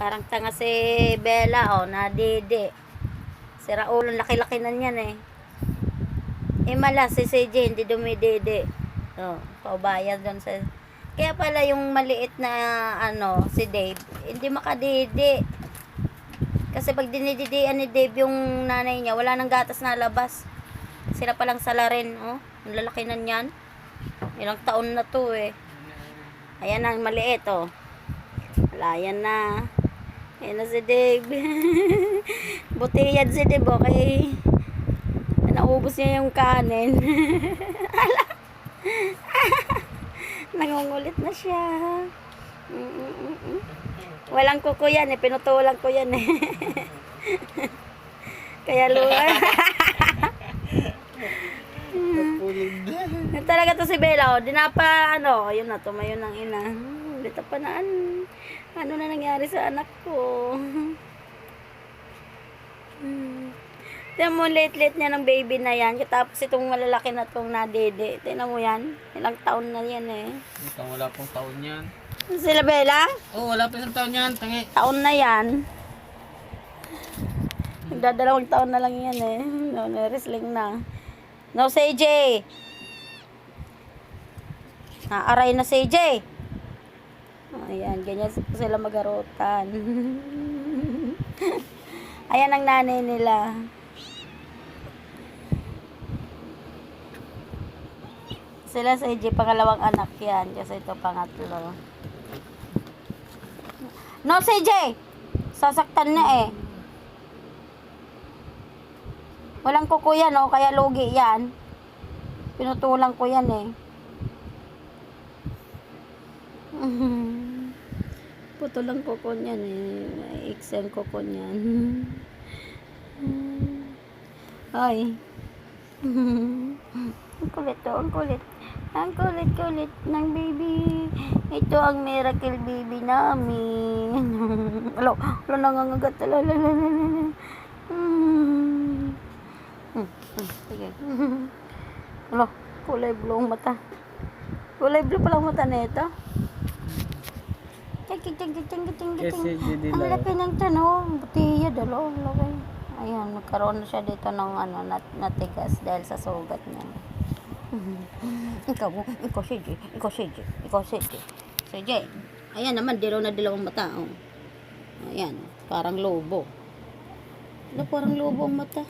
Parang tanga si Bella, oh, na dede. Si Raul, laki-laki na niyan eh. Eh mala, si CJ, hindi dumidede. Oh, paubayan doon sa... Kaya pala yung maliit na, ano, si Dave, hindi makadede. Kasi pag dinididian ni Dave yung nanay niya, wala nang gatas na labas. Sila palang salarin, oh. Ang lalaki na niyan. Ilang taon na to eh. Ayan ang maliit, oh. Wala yan na. Ayan na si Dave. Buti yan si Dave, okay? Naubos niya yung kanin. Ala. Nangungulit na siya. Mm-mm-mm. Walang kuko yan eh. Pinutulan ko yan eh. Kaya luwa. Talaga to si Bella, oh. Di na pa, ano, ayun na, tumayo ng ina. Hmm, Dito pa na, an- ano na nangyari sa anak ko. Hmm. Tingnan mo, late-late niya ng baby na yan. Tapos itong malalaki na itong nadede. Tingnan mo yan. Ilang taon na yan eh. Ito, wala pong taon yan. Sila Bella? Oh, wala pa isang taon yan. Tangi. Taon na yan. Nagdadalawang taon na lang yan eh. No, na-wrestling na. No, CJ! Naaray na CJ! Ayan, ganyan sila magarutan. Ayan ang nanay nila. Sila CJ, pangalawang anak yan. Kasi ito pangatlo. No, CJ! Sasaktan na eh. Walang kuko yan, oh, kaya lugi yan. Pinutulang ko yan eh. Putol ang kuko niyan eh. XM kuko niyan. Ay. ang kulit to, ang kulit. Ang kulit-kulit ng baby. Ito ang miracle baby namin. Alo, alo nangangagat. Alo, alo, alo, alo, hmm, Sige. Alo, kulay blue ang mata. Kulay blue pala ang mata na ito. Kasi hindi Ang lang. laki ng tanong. Butiya, dalo. ang laki. Ayun, nagkaroon na siya dito ng ano, nat natigas dahil sa sugat niya. ikaw, ikaw si J. Ikaw si J. Ikaw si J. Si J. Ayan naman, dilaw na dilaw ang mata. Oh. Ayan, parang lobo. Ano, parang lobo ang mata.